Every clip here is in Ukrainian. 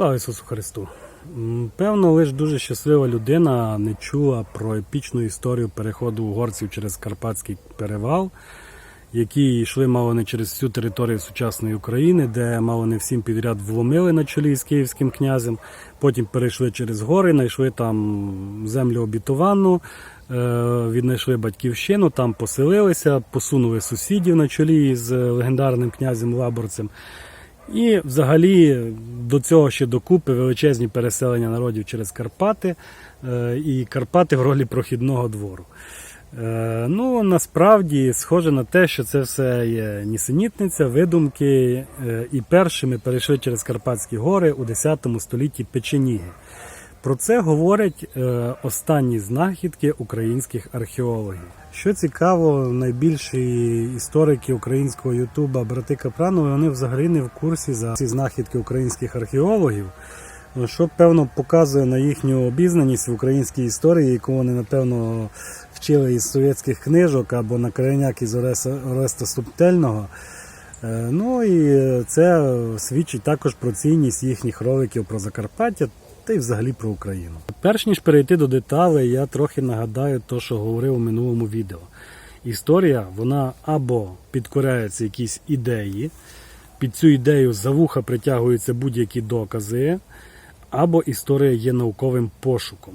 Слава Ісусу Христу! Певно, лише дуже щаслива людина не чула про епічну історію переходу угорців через Карпатський перевал, які йшли мало не через всю територію сучасної України, де мало не всім підряд вломили на чолі з київським князем. Потім перейшли через гори, знайшли там землю обітовану, е, віднайшли батьківщину, там поселилися, посунули сусідів на чолі з легендарним князем Лаборцем. І взагалі до цього ще докупи величезні переселення народів через Карпати е, і Карпати в ролі прохідного двору. Е, Ну, насправді схоже на те, що це все є нісенітниця, видумки, е, і першими перейшли через Карпатські гори у 10 столітті печеніги. Про це говорять е, останні знахідки українських археологів. Що цікаво, найбільші історики українського Ютуба брати Капранови, вони взагалі не в курсі за ці знахідки українських археологів, що певно показує на їхню обізнаність в українській історії, яку вони напевно вчили із совєтських книжок або на кореняк із Ореста Субтельного. Е, Ну і це свідчить також про цінність їхніх роликів про Закарпаття та й взагалі про Україну. Перш ніж перейти до деталей, я трохи нагадаю те, що говорив у минулому відео. Історія вона або підкоряється якісь ідеї, під цю ідею за вуха притягуються будь-які докази, або історія є науковим пошуком.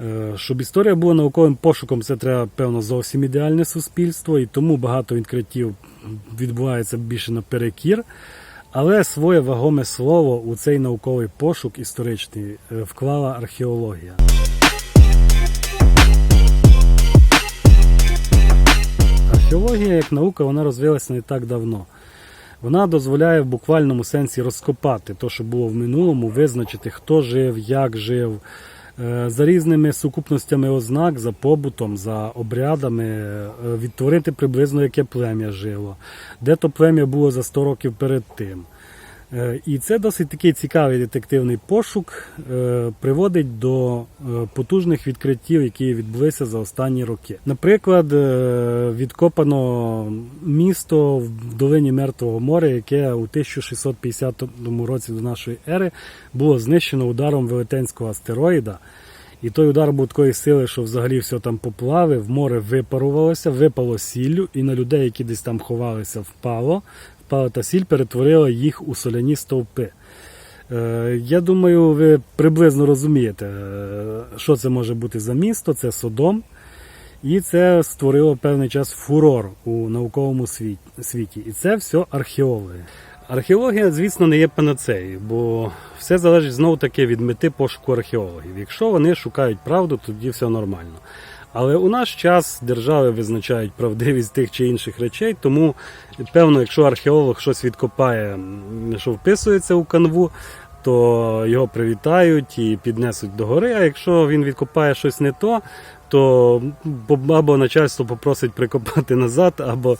Е, Щоб історія була науковим пошуком, це треба, певно, зовсім ідеальне суспільство, і тому багато відкриттів відбувається більше наперекір. Але своє вагоме слово у цей науковий пошук історичний е, вклала археологія. Археологія як наука вона розвилася не так давно. Вона дозволяє в буквальному сенсі розкопати те, що було в минулому, визначити, хто жив, як жив, за різними сукупностями ознак, за побутом, за обрядами, е, відтворити приблизно яке плем'я жило, де то плем'я було за 100 років перед тим. Е, І це досить такий цікавий детективний пошук, е, приводить до е, потужних відкриттів, які відбулися за останні роки. Наприклад, відкопано місто в долині Мертвого моря, яке у 1650 році до нашої ери було знищено ударом велетенського астероїда. І той удар був такої сили, що взагалі все там поплави, в море випарувалося, випало сіллю, і на людей, які десь там ховалися, впало. Впала та сіль перетворила їх у соляні стовпи. Е, Я думаю, ви приблизно розумієте, е, що це може бути за місто, це Содом. І це створило певний час фурор у науковому світі. І це все археологи. Археологія, звісно, не є панацеєю, бо все залежить знову таки від мети пошуку археологів. Якщо вони шукають правду, тоді все нормально. Але у наш час держави визначають правдивість тих чи інших речей, тому певно, якщо археолог щось відкопає, що вписується у канву, то його привітають і піднесуть до гори. А якщо він відкопає щось не то, то або начальство попросить прикопати назад, або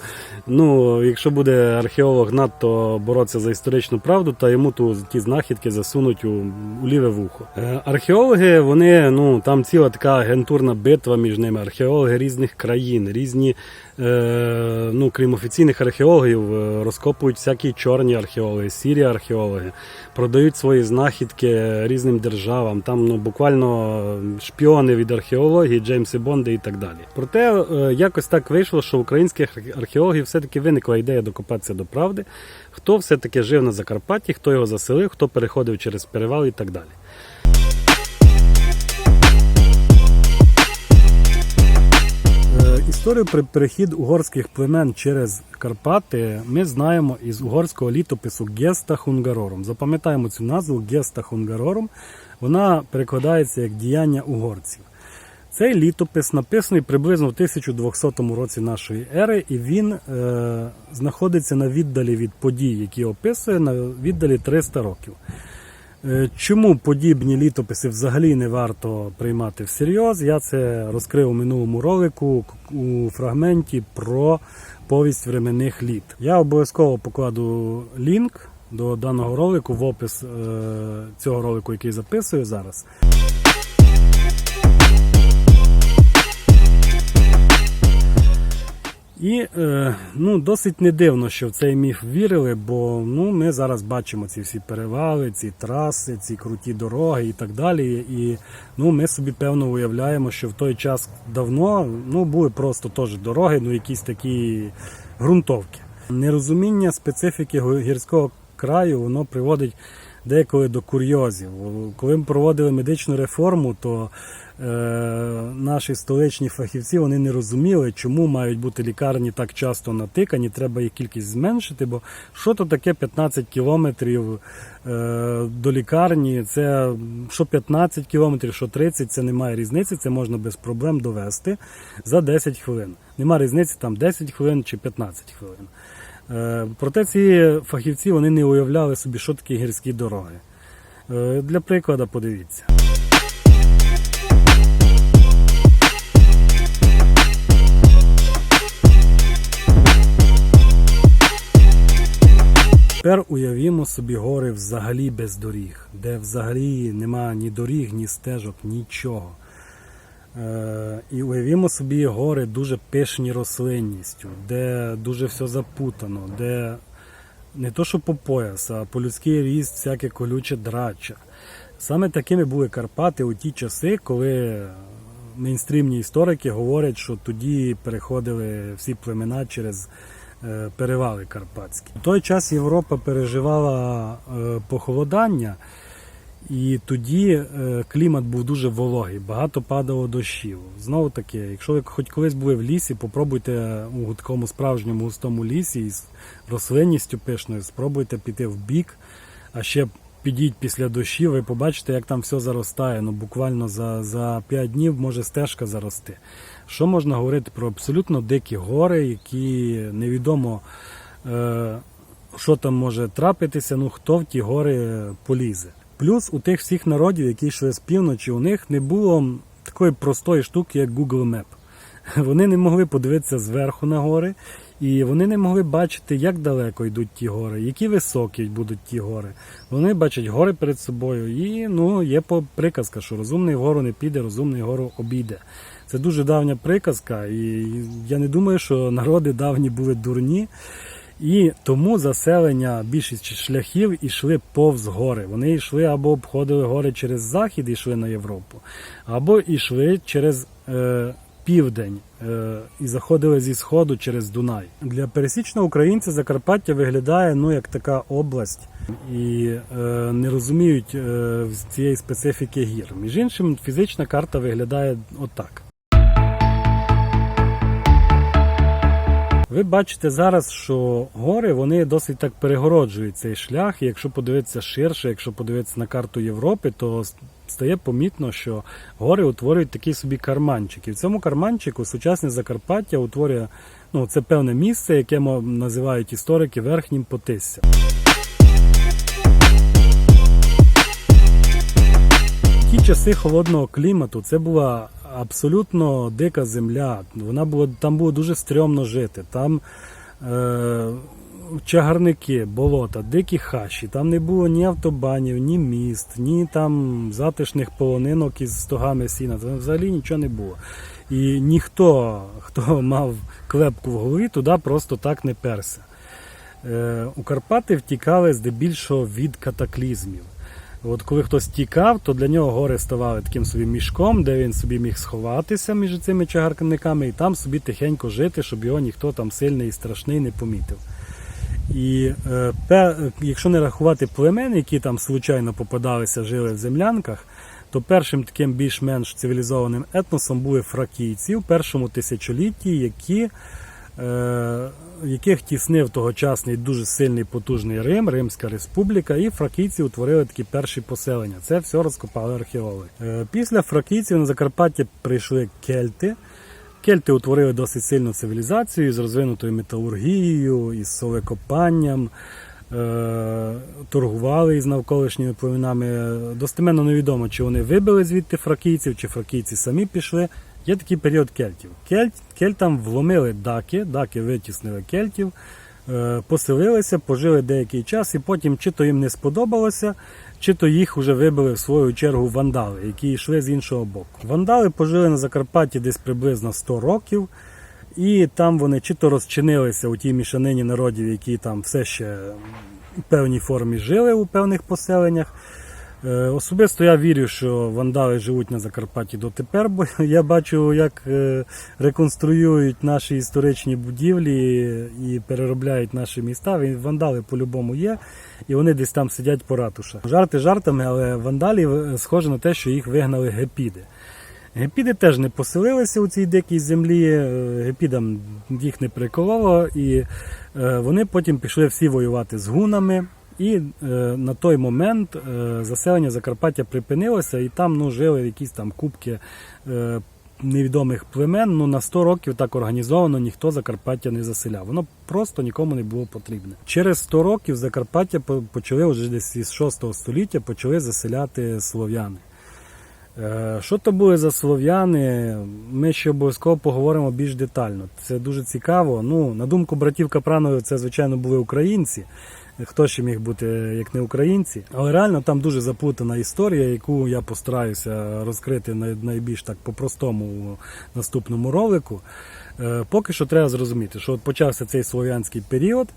ну, якщо буде археолог надто боротися за історичну правду, то йому ту, ті знахідки засунуть у, у ліве вухо. Е, Археологи, вони ну там ціла така агентурна битва між ними. Археологи різних країн, різні, ну крім офіційних археологів, е, розкопують всякі чорні археологи, сірі археологи, продають свої знахідки різним державам. Там ну буквально шпіони від археології, Джеймси Бонди і так далі. Проте е, якось так вийшло, що українських археологів все-таки виникла ідея докопатися до правди, хто все-таки жив на Закарпатті, хто його заселив, хто переходив через перевал і так далі. Історію про перехід угорських племен через Карпати ми знаємо із угорського літопису Геста Хунгарорум. Запам'ятаємо цю назву Геста Хунгарорум. Вона перекладається як діяння угорців. Цей літопис написаний приблизно в 1200 році нашої ери, і він е, знаходиться на віддалі від подій, які описує на віддалі 300 років. Е, Чому подібні літописи взагалі не варто приймати всерйоз? Я це розкрив у минулому ролику у фрагменті про повість временних літ. Я обов'язково покладу лінк до даного ролику в опис е, цього ролику, який записую зараз. І е, ну, досить не дивно, що в цей міф вірили, бо ну, ми зараз бачимо ці всі перевали, ці траси, ці круті дороги і так далі. І ну, ми собі певно уявляємо, що в той час давно ну, були просто теж дороги, ну якісь такі ґрунтовки. Нерозуміння специфіки гірського краю воно приводить деколи до курйозів. Коли ми проводили медичну реформу, то е, наші столичні фахівці вони не розуміли, чому мають бути лікарні так часто натикані, треба їх кількість зменшити, бо що то таке 15 кілометрів е, до лікарні, це що 15 кілометрів, що 30, це немає різниці, це можна без проблем довести за 10 хвилин. Нема різниці там 10 хвилин чи 15 хвилин. Е, Проте ці фахівці вони не уявляли собі, що таке гірські дороги. Е, Для прикладу, подивіться. Тепер уявімо собі гори взагалі без доріг, де взагалі немає ні доріг, ні стежок, нічого. Е, і уявімо собі гори дуже пишні рослинністю, де дуже все запутано, де не то, що по пояс, а по людський ріст всяке колюче драча. Саме такими були Карпати у ті часи, коли мейнстрімні історики говорять, що тоді переходили всі племена через е, перевали Карпатські. В той час Європа переживала е, похолодання, і тоді е, клімат був дуже вологий, багато падало дощів. Знову таки, якщо ви хоч колись були в лісі, попробуйте у такому справжньому густому лісі із рослинністю пишною, спробуйте піти в бік, а ще підіть після дощів, ви побачите, як там все заростає. Ну буквально за, за 5 днів може стежка зарости. Що можна говорити про абсолютно дикі гори, які невідомо. Е, що там може трапитися, ну хто в ті гори полізе. Плюс у тих всіх народів, які йшли з півночі, у них не було такої простої штуки, як Google Map. Вони не могли подивитися зверху на гори, і вони не могли бачити, як далеко йдуть ті гори, які високі будуть ті гори. Вони бачать гори перед собою, і ну, є приказка, що розумний вгору не піде, розумний гору обійде. Це дуже давня приказка, і я не думаю, що народи давні були дурні. І тому заселення більшість шляхів йшли повз гори. Вони йшли або обходили гори через захід і йшли на Європу, або йшли через е, південь е, і заходили зі сходу через Дунай. Для пересічного українця Закарпаття виглядає ну як така область. І е, не розуміють е, цієї специфіки гір. Між іншим, фізична карта виглядає отак. Ви бачите зараз, що гори вони досить так перегороджують цей шлях. Якщо подивитися ширше, якщо подивитися на карту Європи, то стає помітно, що гори утворюють такий собі карманчик. І в цьому карманчику сучасне Закарпаття утворює ну, це певне місце, яке називають історики верхнім потиссям. ті часи холодного клімату це була абсолютно дика земля. Вона була там було дуже стрьомно жити. Там е, чагарники, болота, дикі хащі. Там не було ні автобанів, ні міст, ні там затишних полонинок із стогами сіна. Там взагалі нічого не було. І ніхто, хто мав клепку в голові, туди просто так не перся. Е, у Карпати втікали здебільшого від катаклізмів. От коли хтось тікав, то для нього гори ставали таким собі мішком, де він собі міг сховатися між цими чагарниками і там собі тихенько жити, щоб його ніхто там сильний і страшний не помітив. І е, якщо не рахувати племен, які там случайно попадалися, жили в землянках, то першим таким більш-менш цивілізованим етносом були фракійці в першому тисячолітті, які яких тіснив тогочасний дуже сильний потужний Рим, Римська Республіка, і фракійці утворили такі перші поселення. Це все розкопали археологи. Е, Після фракійців на Закарпаття прийшли кельти. Кельти утворили досить сильну цивілізацію з розвинутою металургією, із солекопанням, е, торгували із навколишніми племенами. Достеменно невідомо, чи вони вибили звідти фракійців, чи фракійці самі пішли. Є такий період кельтів. Кельт, кельтам вломили даки, даки витіснили кельтів, е, поселилися, пожили деякий час, і потім чи то їм не сподобалося, чи то їх вже вибили в свою чергу вандали, які йшли з іншого боку. Вандали пожили на Закарпатті десь приблизно 100 років. І там вони чи то розчинилися у тій мішанині народів, які там все ще в певній формі жили у певних поселеннях. Е, Особисто я вірю, що вандали живуть на Закарпатті дотепер, бо я бачу, як е, реконструюють наші історичні будівлі і переробляють наші міста. Вандали по-любому є, і вони десь там сидять по ратушах. Жарти жартами, але вандалів е, схоже на те, що їх вигнали гепіди. Гепіди теж не поселилися у цій дикій землі, гепідам їх не прикололо, і вони потім пішли всі воювати з гунами. І е, на той момент е, заселення Закарпаття припинилося, і там ну, жили якісь там кубки е, невідомих племен. Ну на 100 років так організовано ніхто Закарпаття не заселяв. Воно просто нікому не було потрібне. Через 100 років Закарпаття почали вже десь із 6 століття почали заселяти слов'яни. Е, Що то були за слов'яни? Ми ще обов'язково поговоримо більш детально. Це дуже цікаво. Ну, на думку братів Капранових, це звичайно були українці. Хто ще міг бути як не українці? Але реально там дуже заплутана історія, яку я постараюся розкрити най- найбільш так по-простому у наступному ролику. Е, Поки що треба зрозуміти, що от почався цей слов'янський період, е,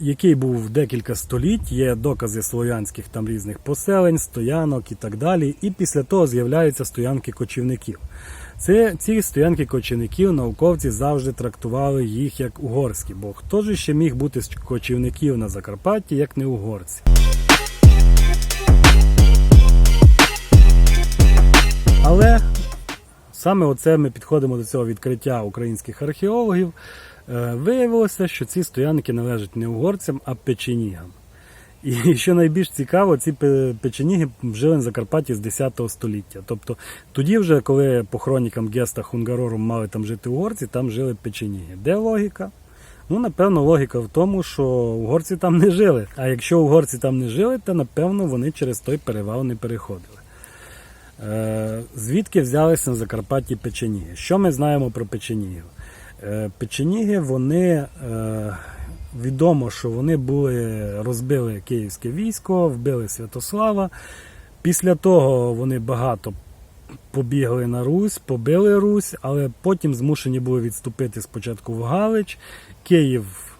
який був декілька століть, є докази слов'янських там різних поселень, стоянок і так далі. І після того з'являються стоянки кочівників. Це ці стоянки кочівників науковці завжди трактували їх як угорські, бо хто ж ще міг бути з кочівників на Закарпатті, як не угорці? Але саме оце ми підходимо до цього відкриття українських археологів. Е, Виявилося, що ці стоянки належать не угорцям, а печенігам. І що найбільш цікаво, ці печеніги жили на Закарпатті з 10 століття. Тобто тоді, вже, коли по хронікам Геста Хунгарорум мали там жити угорці, там жили печеніги. Де логіка? Ну, напевно, логіка в тому, що угорці там не жили. А якщо угорці там не жили, то напевно вони через той перевал не переходили. Е, Звідки взялися на Закарпатті печеніги? Що ми знаємо про печенігів? Е, Печеніги, вони е, відомо, що вони були розбили київське військо, вбили Святослава. Після того вони багато побігли на Русь, побили Русь, але потім змушені були відступити спочатку в Галич. Київ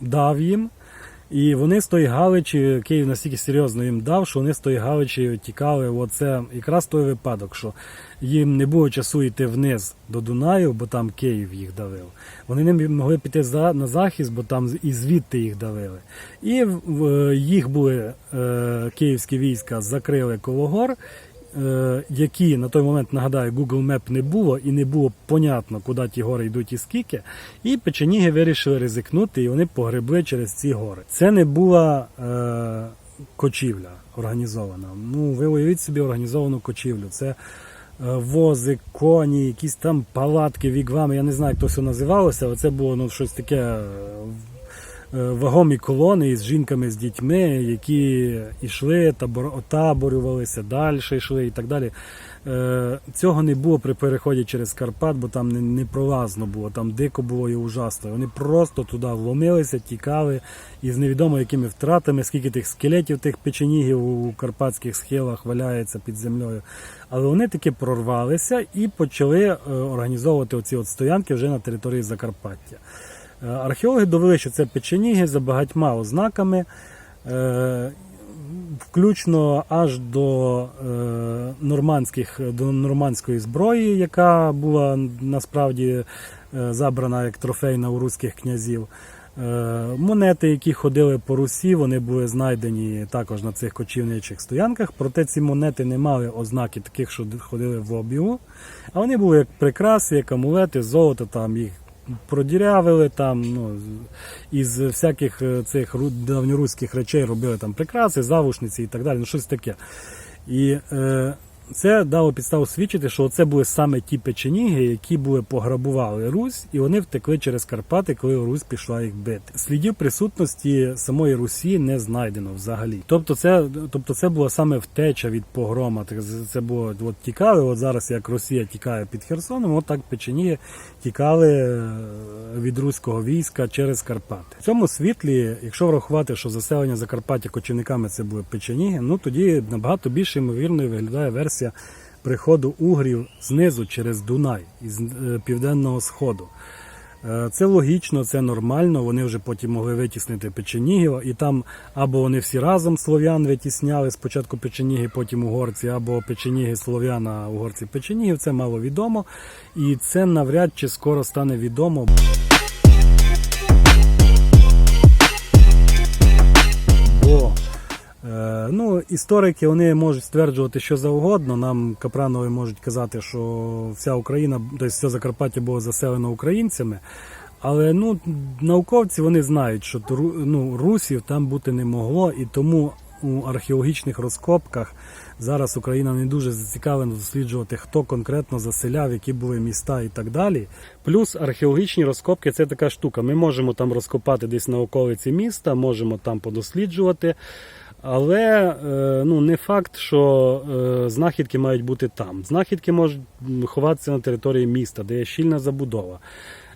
дав їм. І вони з тої Галичі, Київ настільки серйозно їм дав, що вони з тої Галичі тікали. Оце якраз той випадок, що їм не було часу йти вниз до Дунаю, бо там Київ їх давив. Вони не могли піти на захист, бо там і звідти їх давили. І їх були е, київські війська закрили коло гор. Е, Які на той момент нагадаю, Google Map не було і не було понятно, куди ті гори йдуть і скільки. І печеніги вирішили ризикнути, і вони погребли через ці гори. Це не була е, кочівля організована. Ну, ви уявіть собі організовану кочівлю. Це е, вози, коні, якісь там палатки, вігвами. Я не знаю, як то все називалося, але це було ну, щось таке. Е, Вагомі колони із жінками, з дітьми, які йшли, табор, отаборювалися, далі йшли і так далі. Е, Цього не було при переході через Карпат, бо там не, не пролазно було, там дико було і ужасно. Вони просто туди вломилися, тікали і з невідомо якими втратами, скільки тих скелетів, тих печенігів у карпатських схилах валяється під землею. Але вони таки прорвалися і почали е, організовувати оці от стоянки вже на території Закарпаття. Е, Археологи довели, що це печеніги за багатьма ознаками, е, включно аж до, е, нормандських, до нормандської зброї, яка була насправді забрана як трофейна у руських князів. Монети, які ходили по Русі, вони були знайдені також на цих кочівничих стоянках. Проте ці монети не мали ознаки таких, що ходили в обігу. А вони були як прикраси, як амулети, золото, там їх продірявили там, ну, із всяких е, цих ру- давньоруських речей робили там прикраси, завушниці і так далі, ну щось таке. І е, це дало підставу свідчити, що це були саме ті печеніги, які були пограбували Русь, і вони втекли через Карпати, коли Русь пішла їх бити. Слідів присутності самої Русі не знайдено взагалі. Тобто, це, тобто це була саме втеча від погрома. Це було от тікали. От зараз як Росія тікає під Херсоном, от так печеніги тікали е, від руського війська через Карпати. В цьому світлі, якщо врахувати, що заселення Закарпаття кочівниками це були печеніги, ну тоді набагато більш ймовірною виглядає версія приходу угрів знизу через Дунай із е, південного сходу. Е, Це логічно, це нормально. Вони вже потім могли витіснити Печенігів, і там або вони всі разом слов'ян витісняли спочатку печеніги, потім угорці, або печеніги слов'яна, угорці печенігів. Це мало відомо, і це навряд чи скоро стане відомо. Бо ну, історики вони можуть стверджувати що завгодно. Нам Капранові можуть казати, що вся Україна, тобто все Закарпаття було заселено українцями. Але ну, науковці вони знають, що ну, русів там бути не могло, і тому у археологічних розкопках зараз Україна не дуже зацікавлена досліджувати, хто конкретно заселяв, які були міста і так далі. Плюс археологічні розкопки це така штука. Ми можемо там розкопати десь на околиці міста, можемо там подосліджувати. Але е, ну, не факт, що е, знахідки мають бути там. Знахідки можуть ховатися на території міста, де є щільна забудова.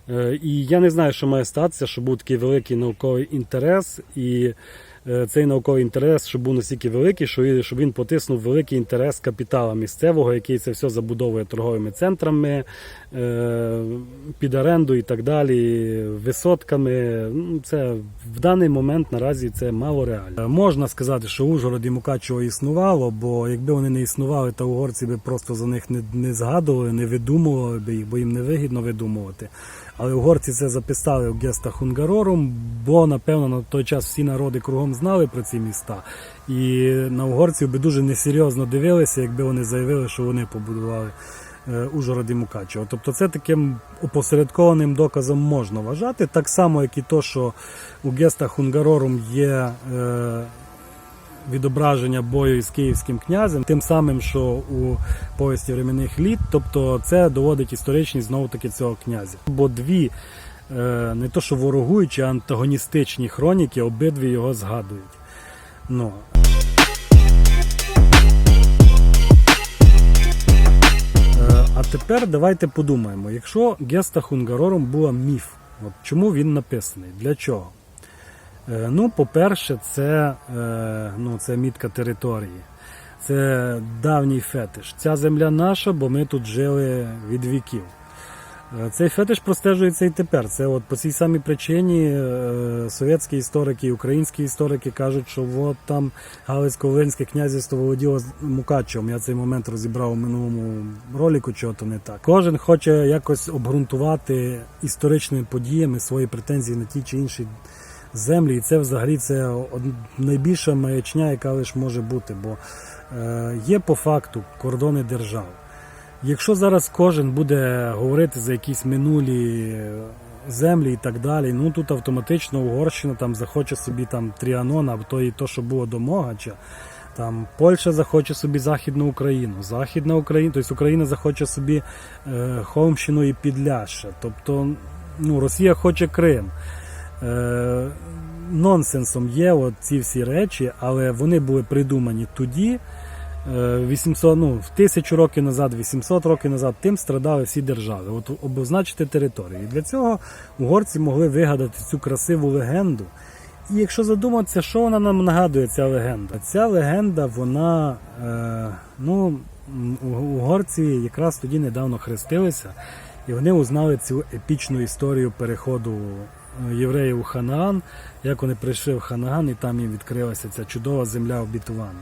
Е, І я не знаю, що має статися, що був такий великий науковий інтерес, і цей науковий інтерес, щоб був настільки великий, щоб він потиснув великий інтерес капітала місцевого, який це все забудовує торговими центрами, е, під оренду і так далі, висотками. Ну, Це в даний момент наразі це мало реально. Е, Можна сказати, що Ужгород і Мукачево існувало, бо якби вони не існували, то угорці би просто за них не, не згадували, не видумували би їх, бо їм не вигідно видумувати. Але угорці це записали в Геста Хунгарорум, бо напевно на той час всі народи кругом знали про ці міста. І на угорців би дуже несерйозно дивилися, якби вони заявили, що вони побудували е, Ужгород і Мукачево. Тобто це таким опосередкованим доказом можна вважати, так само, як і то, що у Геста Хунгарорум є. Відображення бою із київським князем, тим самим, що у повісті временних літ, тобто це доводить історичність знову таки цього князя. Бо дві е, не то, що ворогуючі, а антагоністичні хроніки, обидві його згадують. Ну, Е, А тепер давайте подумаємо, якщо Геста Хунгарорум була міф, от чому він написаний? Для чого? Е, Ну, по-перше, це, е, ну, це мітка території. Це давній фетиш. Ця земля наша, бо ми тут жили від віків. Е, Цей фетиш простежується і тепер. Це от по цій самій причині совєтські історики і українські історики кажуть, що от там Галицько-Волинське князівство володіло з Мукачевом. Я цей момент розібрав у минулому ролику, чого то не так. Кожен хоче якось обґрунтувати історичними подіями свої претензії на ті чи інші землі. І це взагалі це найбільша маячня, яка лише може бути. Бо е, є по факту кордони держав. Якщо зараз кожен буде говорити за якісь минулі землі і так далі, ну тут автоматично Угорщина там захоче собі там Тріанон, або то і то, що було до Могача. Там Польща захоче собі Західну Україну, Західна Україна, тобто Україна захоче собі е, Холмщину і Підляшша. Тобто ну, Росія хоче Крим. Е, нонсенсом є от ці всі речі, але вони були придумані тоді. Е, 800, ну, в тисячу років назад, 800 років назад, тим страдали всі держави. От обозначити територію. І для цього угорці могли вигадати цю красиву легенду. І якщо задуматися, що вона нам нагадує, ця легенда? Ця легенда, вона, е, ну, угорці якраз тоді недавно хрестилися, і вони узнали цю епічну історію переходу е, євреїв у Ханаан, як вони прийшли в Ханаан, і там їм відкрилася ця чудова земля обітувана.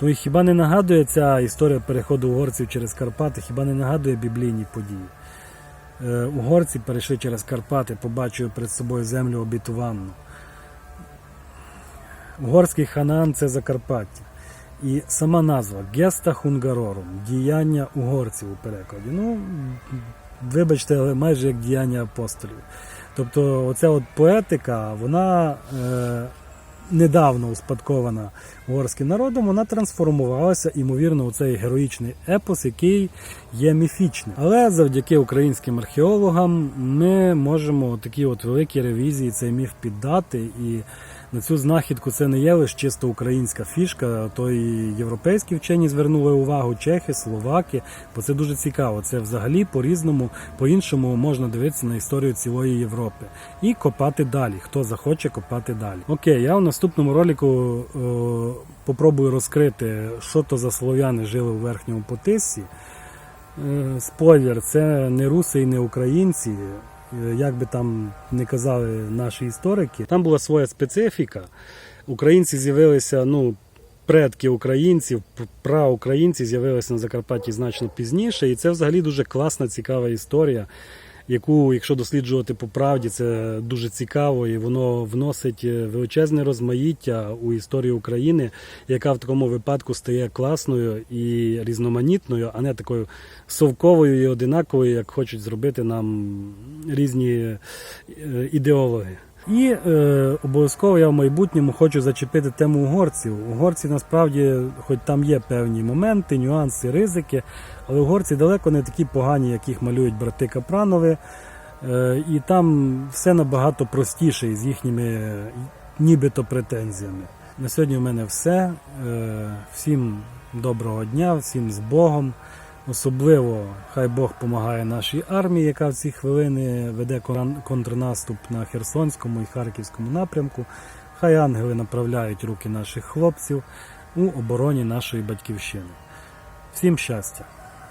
Ну і хіба не нагадує ця історія переходу угорців через Карпати, хіба не нагадує біблійні події? Е, угорці перейшли через Карпати, побачили перед собою землю обітовану. Угорський ханаан це Закарпаття. І сама назва Геста Хунгарорум діяння угорців у перекладі. Ну, вибачте, але майже як діяння апостолів. Тобто, оця от поетика, вона е, недавно успадкована угорським народом, вона трансформувалася, ймовірно, у цей героїчний епос, який є міфічним. Але завдяки українським археологам ми можемо такі от великі ревізії цей міф піддати і На цю знахідку це не є лише чисто українська фішка, то і європейські вчені звернули увагу, чехи, словаки, бо це дуже цікаво. Це взагалі по-різному, по-іншому можна дивитися на історію цілої Європи і копати далі. Хто захоче копати далі. Окей, я в наступному ролику е, попробую розкрити, що то за слов'яни жили у верхньому Потиссі. Е, Спойлер, це не руси і не українці. Е, Як би там не казали наші історики, там була своя специфіка. Українці з'явилися, ну, предки українців, праукраїнці з'явилися на Закарпатті значно пізніше, і це взагалі дуже класна, цікава історія, яку, якщо досліджувати по правді, це дуже цікаво, і воно вносить е, величезне розмаїття у історію України, яка в такому випадку стає класною і різноманітною, а не такою совковою і одинаковою, як хочуть зробити нам різні е, ідеологи. І е, обов'язково я в майбутньому хочу зачепити тему угорців. Угорці насправді, хоч там є певні моменти, нюанси, ризики, але угорці далеко не такі погані, як їх малюють брати Капранови. Е, і там все набагато простіше із їхніми нібито претензіями. На сьогодні в мене все. Е, всім доброго дня, всім з Богом. Особливо хай Бог допомагає нашій армії, яка в ці хвилини веде контрнаступ на Херсонському і Харківському напрямку. Хай ангели направляють руки наших хлопців у обороні нашої батьківщини. Всім щастя!